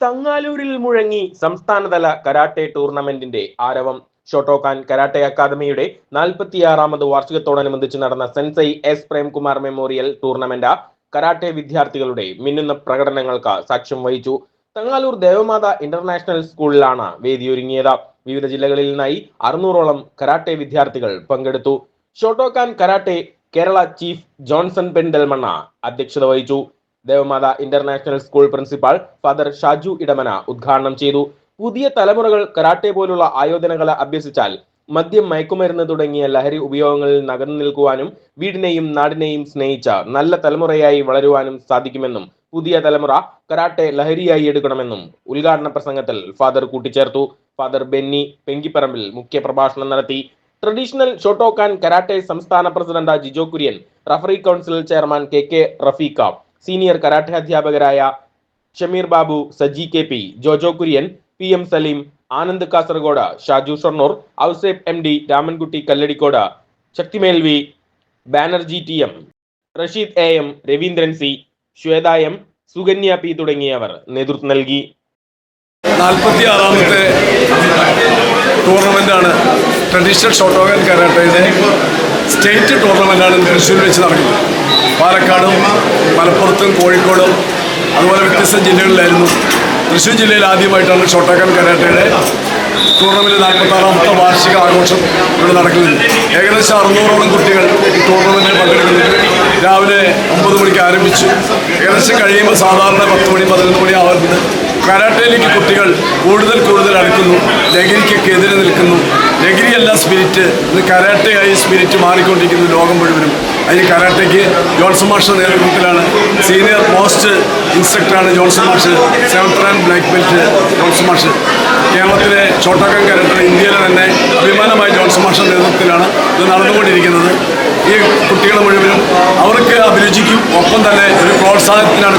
തങ്ങാലൂരിൽ മുഴങ്ങി സംസ്ഥാനതല കരാട്ടെ ടൂർണമെന്റിന്റെ ആരവം. ഷോട്ടോക്കാൻ കരാട്ടെ അക്കാദമിയുടെ നാൽപ്പത്തിയാറാമത് വാർഷികത്തോടനുബന്ധിച്ച് നടന്ന sensei S Premkumar memorial tournament karate വിദ്യാർത്ഥികളുടെ മിന്നുന്ന പ്രകടനങ്ങൾക്ക് സാക്ഷ്യം വഹിച്ചു. തങ്ങാലൂർ ദേവമാത ഇന്റർനാഷണൽ സ്കൂളിലാണ് വേദിയൊരുങ്ങിയത് വിവിധ ജില്ലകളിൽ നിന്നായി അറുന്നൂറോളം കരാട്ടെ വിദ്യാർത്ഥികൾ പങ്കെടുത്തു. Shotokan karate Kerala chief Johnson Pendalmanna അധ്യക്ഷത വഹിച്ചു. Devamatha international school principal father Shaju Edamana ഉദ്ഘാടനം ചെയ്തു. പുതിയ തലമുറകൾ കരാട്ടെ പോലുള്ള ആയോധനകല അഭ്യസിച്ചാൽ മദ്യം മയക്കുമരുന്ന് തുടങ്ങിയ ലഹരി ഉപയോഗങ്ങളിൽ നകർന്നു നിൽക്കുവാനും വീടിനെയും നാടിനെയും സ്നേഹിച്ച നല്ല തലമുറയായി വളരുവാനും സാധിക്കുമെന്നും പുതിയ തലമുറ കരാട്ടെ ലഹരിയായി എടുക്കണമെന്നും ഉദ്ഘാടന പ്രസംഗത്തിൽ ഫാദർ കൂട്ടിച്ചേർത്തു. ഫാദർ ബെന്നി പെങ്കിപ്പറമ്പിൽ മുഖ്യ പ്രഭാഷണം നടത്തി. ട്രഡീഷണൽ ഷോട്ടോക്കാൻ കരാട്ടെ സംസ്ഥാന president Jijo Kurian referee council chairman K K Rafeekha senior karate അധ്യാപകരായ Shameer Babu Saji K P Jojo Kurian P M Saleem Anand Kasaragod Shaju Shoranur Ouseph M D Ramankutty Kalladikode Shakthimelvi Banerjee T M Rasheed A M Raveendran C Shwetha M Sukanya P തുടങ്ങിയവർ നേതൃത്വം നൽകി. നാൽപ്പത്തി ആറാമത്തെ ടൂർണമെന്റാണ് traditional Shotokan കരാട്ടയുടെ state ടൂർണമെന്റാണ് തൃശ്ശൂർ വെച്ച് നടക്കുന്നത്. പാലക്കാടും മലപ്പുറത്തും കോഴിക്കോടും അതുപോലെ വ്യത്യസ്ത ജില്ലകളിലായിരുന്നു. തൃശ്ശൂർ ജില്ലയിൽ ആദ്യമായിട്ടാണ് ഷോട്ടോഗൻ കരാട്ടയുടെ ടൂർണമെന്റ് നാൽപ്പത്താറാമത്തെ വാർഷിക ആഘോഷം ഇവിടെ നടക്കുന്നത് ഏകദേശം അറുന്നൂറോളം കുട്ടികൾ ഈ ടൂർണമെന്റിൽ പങ്കെടുക്കുന്നുണ്ട്. രാവിലെ ഒമ്പത് മണിക്ക് ആരംഭിച്ചു. ഏകദേശം കഴിയുമ്പോൾ സാധാരണ പത്ത് മണി പതിനൊന്ന് മണി ആവുന്നത് കരാട്ടയിലേക്ക് കുട്ടികൾ കൂടുതൽ കൂടുതൽ അടുക്കുന്നു. ലഹരിക്കൊക്കെ എതിരെ നിൽക്കുന്നു. ലഹരിയല്ല സ്പിരിറ്റ് ഇന്ന് കരാട്ടയായി സ്പിരിറ്റ് മാറിക്കൊണ്ടിരിക്കുന്നു ലോകം മുഴുവനും. അതിന് കരാട്ടയ്ക്ക് ജോൺസൺ മാഷ നേതൃത്വത്തിലാണ് സീനിയർ മോസ്റ്റ് ഇൻസ്ട്രക്ടറാണ് ജോൺസൺ മാഷ് seventh rank black belt Johnson മാഷ് കേരളത്തിലെ ഷോട്ടോക്കൻ കരാട്ട ഇന്ത്യയിലെ തന്നെ അഭിമാനമായ ജോൺസൺ മാഷ നേതൃത്വത്തിലാണ് ഇത് നടന്നുകൊണ്ടിരിക്കുന്നത്. ഈ കുട്ടികൾ മുഴുവനും അവർക്ക് അഭിരുചിക്കും. ഒപ്പം തന്നെ ഒരു പ്രോത്സാഹനത്തിനാണ്